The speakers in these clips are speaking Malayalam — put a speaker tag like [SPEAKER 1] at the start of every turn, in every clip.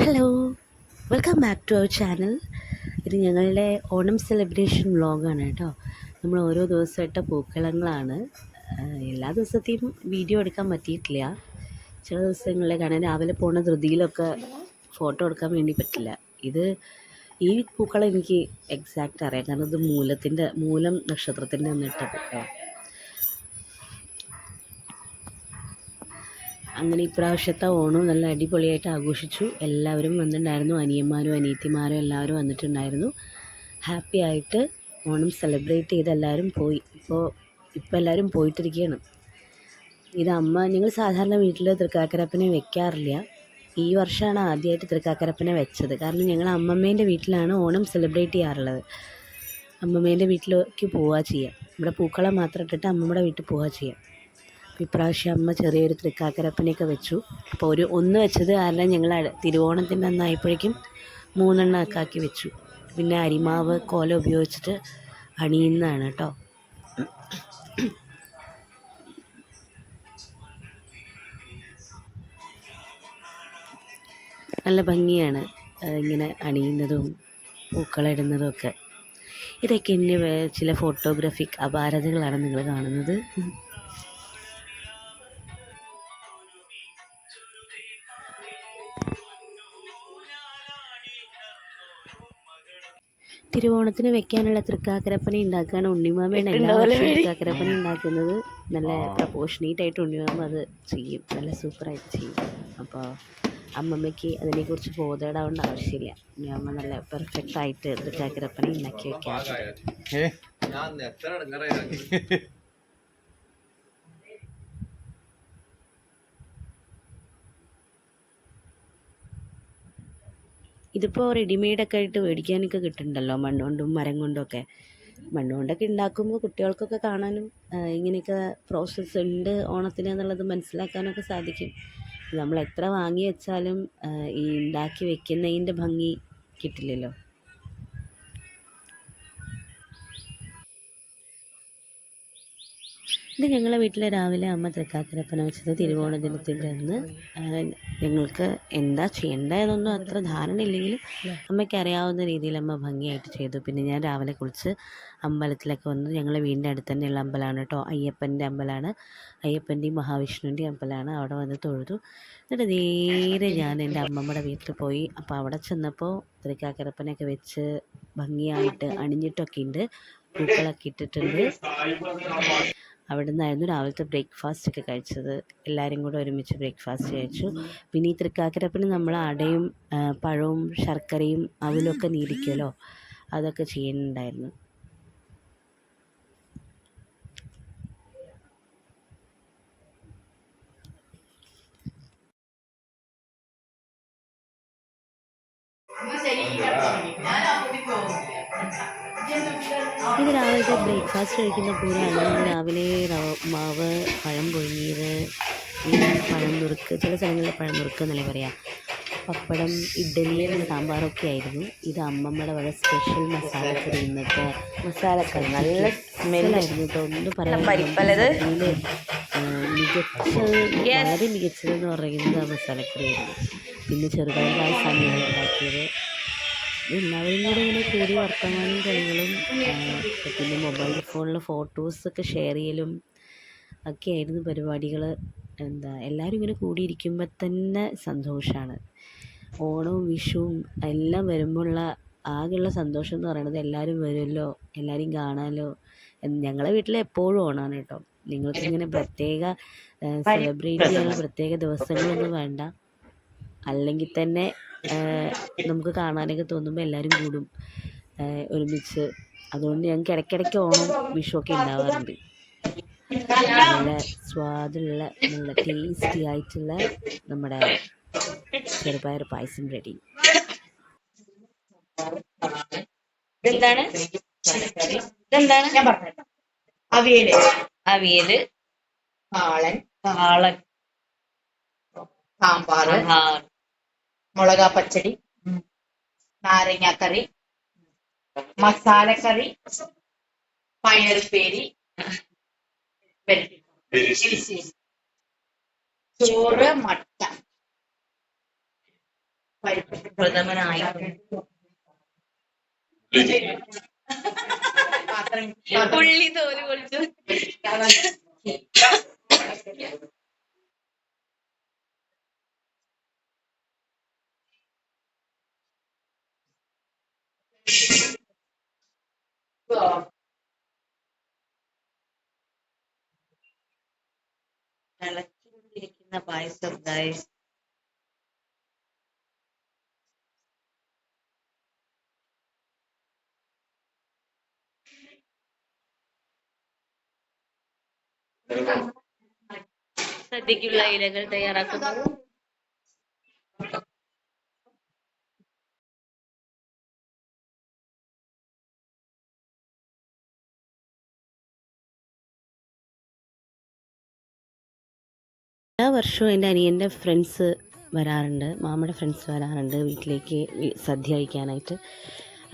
[SPEAKER 1] Hello welcome back to our channel ഇത് ഞങ്ങളുടെ ഓണം സെലിബ്രേഷൻ വ്ളോഗാണ് കേട്ടോ. നമ്മൾ ഓരോ ദിവസമായിട്ട് പൂക്കളങ്ങളാണ്. എല്ലാ ദിവസത്തെയും വീഡിയോ എടുക്കാൻ പറ്റിയിട്ടില്ല. ചില ദിവസങ്ങളിൽ കാരണം രാവിലെ പോണ ധൃതിയിലൊക്കെ ഫോട്ടോ എടുക്കാൻ വേണ്ടി പറ്റില്ല. ഇത് ഈ പൂക്കളം എനിക്ക് എക്സാക്റ്റ് അറിയാം. കാരണം ഇത് മൂലത്തിന്റെ മൂലം നക്ഷത്രത്തിന്റെ അന്നിട്ട പൂക്കളമാണ് അങ്ങനെ ഇപ്രാവശ്യത്തെ ഓണം നല്ല അടിപൊളിയായിട്ട് ആഘോഷിച്ചു. എല്ലാവരും വന്നിട്ടുണ്ടായിരുന്നു. അനിയന്മാരും അനിയത്തിമാരും എല്ലാവരും വന്നിട്ടുണ്ടായിരുന്നു. ഹാപ്പി ആയിട്ട് ഓണം സെലിബ്രേറ്റ് ചെയ്ത് എല്ലാവരും പോയി. ഇപ്പോൾ ഇപ്പോൾ എല്ലാവരും പോയിട്ടിരിക്കുകയാണ് ഇത് അമ്മ ഞങ്ങൾ സാധാരണ വീട്ടിൽ തൃക്കാക്കരപ്പനെ വെക്കാറില്ല. ഈ വർഷമാണ് ആദ്യമായിട്ട് തൃക്കാക്കരപ്പനെ വെച്ചത്. കാരണം ഞങ്ങൾ അമ്മമ്മേന്റെ വീട്ടിലാണ് ഓണം സെലിബ്രേറ്റ് ചെയ്യാറുള്ളത്. അമ്മമ്മേന്റെ വീട്ടിലേക്ക് പോവുക ചെയ്യുക ഇവിടെ പൂക്കളം മാത്രം ഇട്ടിട്ട് അമ്മമ്മയുടെ വീട്ടിൽ പോവുക അപ്പോൾ ഇപ്രാവശ്യം അമ്മ ചെറിയൊരു തൃക്കാക്കരപ്പനെയൊക്കെ വെച്ചു. അപ്പോൾ ഒരു ഒന്ന് വെച്ചത് കാരണം ഞങ്ങൾ തിരുവോണത്തിന്റെ അന്നായപ്പോഴേക്കും മൂന്നെണ്ണം ഒക്കെ ആക്കി വെച്ചു. പിന്നെ അരിമാവ് കോല ഉപയോഗിച്ചിട്ട് അണിയുന്നതാണ് കേട്ടോ. നല്ല ഭംഗിയാണ് ഇങ്ങനെ അണിയുന്നതും പൂക്കളിടുന്നതും ഒക്കെ. ഇതൊക്കെ എന്റെ ചില ഫോട്ടോഗ്രാഫിക് അപാരതകളാണ് നിങ്ങൾ കാണുന്നത്. തിരുവോണത്തിന് വെക്കാനുള്ള തൃക്കാക്കരപ്പന ഉണ്ടാക്കാൻ ഉണ്ണിമാമയാണ് എല്ലാ വർഷവും തൃക്കാക്കരപ്പന ഉണ്ടാക്കുന്നത്. നല്ല പ്രപ്പോഷനേറ്റ് ആയിട്ട് ഉണ്ണിമാമ അത് ചെയ്യും. നല്ല സൂപ്പറായിട്ട് ചെയ്യും. അപ്പോൾ അമ്മമ്മയ്ക്ക് അതിനെക്കുറിച്ച് ബോധേടാവേണ്ട ആവശ്യമില്ല. ഉണ്ണിമാമ നല്ല പെർഫെക്റ്റ് ആയിട്ട് തൃക്കാക്കരപ്പന ഉണ്ടാക്കി വെക്കാറുണ്ട്
[SPEAKER 2] ഏ
[SPEAKER 3] ഞാൻ എത്ര ഇടങ്ങറായി
[SPEAKER 1] ഇതിപ്പോൾ റെഡിമെയ്ഡൊക്കെ ആയിട്ട് മേടിക്കാനൊക്കെ കിട്ടുന്നുണ്ടല്ലോ. മണ്ണുകൊണ്ടും മരം കൊണ്ടൊക്കെ മണ്ണുകൊണ്ടൊക്കെ ഉണ്ടാക്കുമ്പോൾ കുട്ടികൾക്കൊക്കെ കാണാനും ഇങ്ങനെയൊക്കെ പ്രോസസ്സ് ഉണ്ട് ഓണത്തിന് എന്നുള്ളത് മനസ്സിലാക്കാനൊക്കെ സാധിക്കും. നമ്മൾ എത്ര വാങ്ങി വെച്ചാലും ഈ ഉണ്ടാക്കി വെക്കുന്നതിന്റെ ഭംഗി കിട്ടില്ലല്ലോ. ഇത് ഞങ്ങളെ വീട്ടിലെ രാവിലെ അമ്മ തൃക്കാക്കരപ്പന വെച്ചത് തിരുവോണ ദിനത്തിന്റെ അന്ന് ഞങ്ങൾക്ക് എന്താ ചെയ്യേണ്ടതെന്നൊന്നും അത്ര ധാരണ ഇല്ലെങ്കിലും അമ്മയ്ക്ക് അറിയാവുന്ന രീതിയിൽ അമ്മ ഭംഗിയായിട്ട് ചെയ്തു. പിന്നെ ഞാൻ രാവിലെ കുളിച്ച് അമ്പലത്തിലൊക്കെ വന്നു ഞങ്ങളെ വീടിന്റെ അടുത്ത് തന്നെയുള്ള അമ്പലമാണ് കേട്ടോ. അയ്യപ്പന്റെ അമ്പലമാണ് അയ്യപ്പന്റെയും മഹാവിഷ്ണുവിന്റെയും അമ്പലമാണ് അവിടെ വന്ന് തൊഴുതു. എന്നിട്ട് നേരെ ഞാൻ എന്റെ അമ്മമ്മയുടെ വീട്ടിൽ പോയി. അപ്പോൾ അവിടെ ചെന്നപ്പോൾ തൃക്കാക്കരപ്പനൊക്കെ വെച്ച് ഭംഗിയായിട്ട് അണിഞ്ഞിട്ടൊക്കെ ഉണ്ട്. പൂക്കളൊക്കെ ഇട്ടിട്ടുണ്ട്. അവിടെ നിന്നായിരുന്നു രാവിലത്തെ ബ്രേക്ക്ഫാസ്റ്റ് ഒക്കെ കഴിച്ചത്. എല്ലാവരും കൂടെ ഒരുമിച്ച് ബ്രേക്ക്ഫാസ്റ്റ് കഴിച്ചു. പിന്നെ ഈ തൃക്കാക്കരപ്പിന് നമ്മൾ അടയും പഴവും ശർക്കരയും അവലൊക്കെ നീരിക്കുമല്ലോ അതൊക്കെ ചെയ്യുന്നുണ്ടായിരുന്നു. ഇത് രാവിലത്തെ ബ്രേക്ക്ഫാസ്റ്റ് കഴിക്കുന്ന പോലെ അല്ലെങ്കിൽ രാവിലെ മാവ് പഴം പൊഴിഞ്ഞീര് പഴം നുറുക്ക് ചില സ്ഥലങ്ങളിൽ പഴം നുറുക്ക് എന്നല്ലേ പറയാം. പപ്പടം ഇഡ്ഡലി സാമ്പാറൊക്കെ ആയിരുന്നു. ഇത് അമ്മമ്മയുടെ വളരെ സ്പെഷ്യൽ മസാല കറി ഇന്നത്തെ മസാല കറി നല്ല സ്മെല്ലായിരുന്നു കേട്ടോ. ഒന്നും പറയാൻ മികച്ചത് വളരെ മികച്ചതെന്ന് പറയുന്നത് ആ മസാലക്കറി ആയിരുന്നു പിന്നെ ചെറുതായിട്ട് ആ സമയം ഉണ്ടാക്കിയത്. എല്ലാവരും കൂടെ ഇങ്ങനെ കൂടി വർത്തമാനം കളികളും പിന്നെ മൊബൈൽ ഫോണിൽ ഫോട്ടോസൊക്കെ ഷെയർ ചെയ്യലും ഒക്കെ ആയിരുന്നു പരിപാടികൾ എന്താ എല്ലാവരും ഇങ്ങനെ കൂടിയിരിക്കുമ്പോൾ തന്നെ സന്തോഷമാണ് ഓണവും വിഷുവും എല്ലാം വരുമ്പോഴുള്ള ആകെയുള്ള സന്തോഷം എന്ന് പറയുന്നത് എല്ലാവരും വരുമല്ലോ എല്ലാവരെയും കാണാമല്ലോ ഞങ്ങളെ വീട്ടിൽ എപ്പോഴും ഓണാണ് കേട്ടോ. നിങ്ങൾക്ക് ഇങ്ങനെ പ്രത്യേക സെലിബ്രേറ്റ് ചെയ്യാനുള്ള പ്രത്യേക ദിവസങ്ങളൊന്നും വേണ്ട. അല്ലെങ്കിൽ തന്നെ നമുക്ക് കാണാനൊക്കെ തോന്നുമ്പോൾ എല്ലാവരും കൂടും. ഒരുമിച്ച്. അതുകൊണ്ട് ഞങ്ങൾക്ക് ഇടയ്ക്കിടയ്ക്ക് ഓണം വിഷുവൊക്കെ ഉണ്ടാവാറുണ്ട്. നല്ല സ്വാദുള്ള നല്ല ടേസ്റ്റി ആയിട്ടുള്ള നമ്മുടെ ചെറുപയർ പായസം റെഡി.
[SPEAKER 4] ഇതെന്താണ്? ഇതെന്താണ്?
[SPEAKER 5] ഞാൻ പറഞ്ഞു അവിയൽ.
[SPEAKER 4] അവിയൽ.
[SPEAKER 5] കാളൻ
[SPEAKER 4] കാളൻ
[SPEAKER 5] സാമ്പാറ്.
[SPEAKER 4] ആഹാർ
[SPEAKER 5] മുളക പച്ചടി നാരങ്ങാക്കറി മസാലക്കറി പയറുപ്പേരി പയറുപേരി ചോറ് മട്ട. പരിപ്പ്
[SPEAKER 4] പ്രഥമനായി.
[SPEAKER 5] പാത്രം
[SPEAKER 4] തോൽ भाई सब गए सदी की लाइन तैयार आ
[SPEAKER 1] എല്ലാ വർഷവും എന്റെ അനിയന്റെ ഫ്രണ്ട്സ് വരാറുണ്ട് മാമയുടെ ഫ്രണ്ട്സ് വരാറുണ്ട് വീട്ടിലേക്ക് സദ്യ കഴിക്കാനായിട്ട്.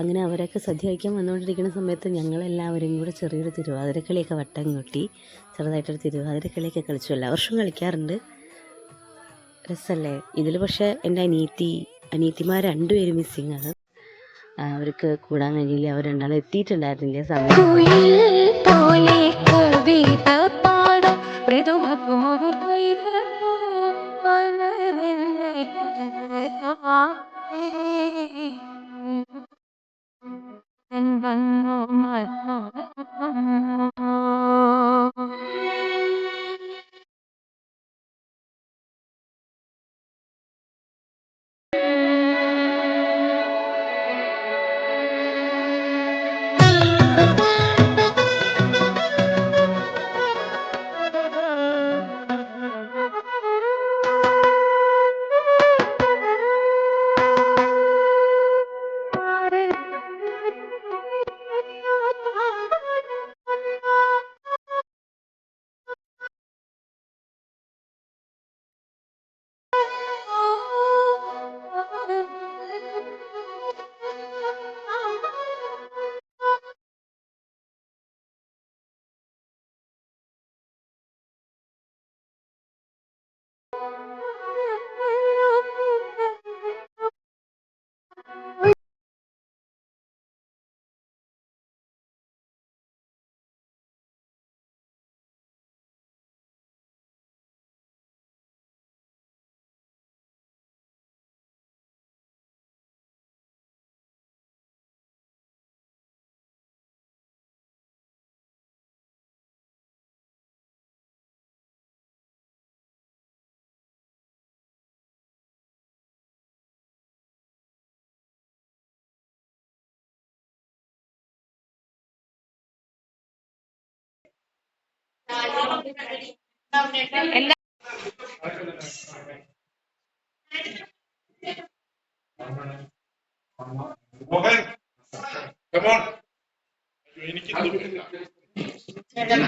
[SPEAKER 1] അങ്ങനെ അവരൊക്കെ സദ്യ കഴിക്കാൻ വന്നുകൊണ്ടിരിക്കുന്ന സമയത്ത് ഞങ്ങളെല്ലാവരും കൂടെ ചെറിയൊരു തിരുവാതിരക്കളിയൊക്കെ വട്ടം കൂട്ടി ചെറുതായിട്ടൊരു തിരുവാതിരക്കളിയൊക്കെ കളിച്ചു. എല്ലാ വർഷവും കളിക്കാറുണ്ട്. രസമല്ലേ? ഇതിൽ പക്ഷേ എന്റെ അനിയത്തി അനിയത്തിമാർ രണ്ടുപേരും മിസ്സിങ് ആണ്. അവർക്ക് കൂടാൻ കഴിഞ്ഞില്ല അവർ രണ്ടാളും എത്തിയിട്ടുണ്ടായിരുന്നില്ല സമയം.
[SPEAKER 2] കുയിൽ പോലെ കവിത പാടും
[SPEAKER 6] മോഹൻ come on. എനിക്ക് തോന്നുന്നില്ല. വേണ്ട.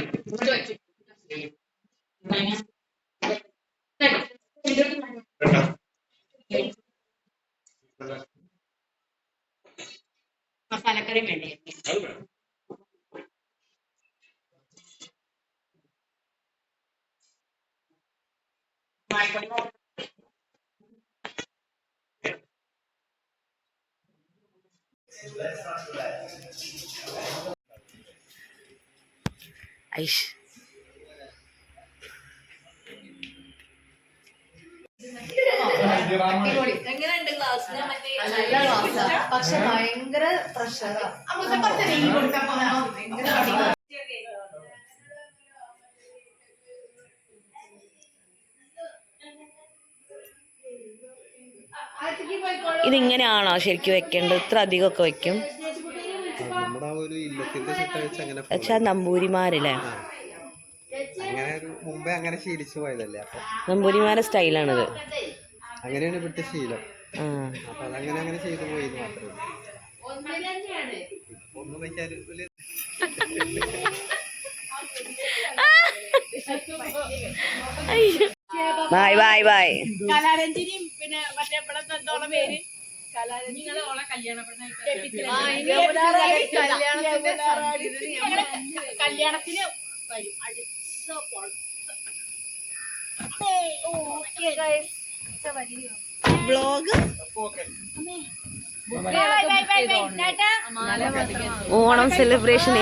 [SPEAKER 5] മസാലക്കറി എങ്ങനെയുണ്ട്
[SPEAKER 6] ക്ലാസ്? നല്ല
[SPEAKER 1] ക്ലാസ്
[SPEAKER 7] പക്ഷെ ഭയങ്കര പ്രഷറാ
[SPEAKER 1] ഇതിങ്ങനെയാണോ ശരിക്കും വെക്കേണ്ടത്? ഇത്ര അധികമൊക്കെ വെക്കും?
[SPEAKER 3] നമ്മുടെ ഒരു ഇല്ലത്തിന്റെ ചിട്ട വെച്ച് അങ്ങനെ follow
[SPEAKER 1] വെച്ചാൽ നമ്പൂരിമാരല്ലേ?
[SPEAKER 3] അങ്ങനെ മുമ്പേ അങ്ങനെ ശീലിച്ചു പോയതല്ലേ
[SPEAKER 1] നമ്പൂരിമാരെ സ്റ്റൈലാണിത്.
[SPEAKER 3] അങ്ങനെയാണ് ഇവിടുത്തെ ശീലം. അതങ്ങനെ അങ്ങനെ ചെയ്തു മാത്രമേ ഒന്നും വെച്ചാൽ
[SPEAKER 1] ബായ് ബായ് ബായ്.
[SPEAKER 8] കലാരഞ്ജിനിയും പിന്നെ മറ്റേ ഇവിടെ എന്തോളം പേര്? കല്യാണത്തിന് കല്യാണത്തിന് വരും. അടുത്ത
[SPEAKER 5] ഓക്കെ.
[SPEAKER 1] ഓണം സെലിബ്രേഷൻ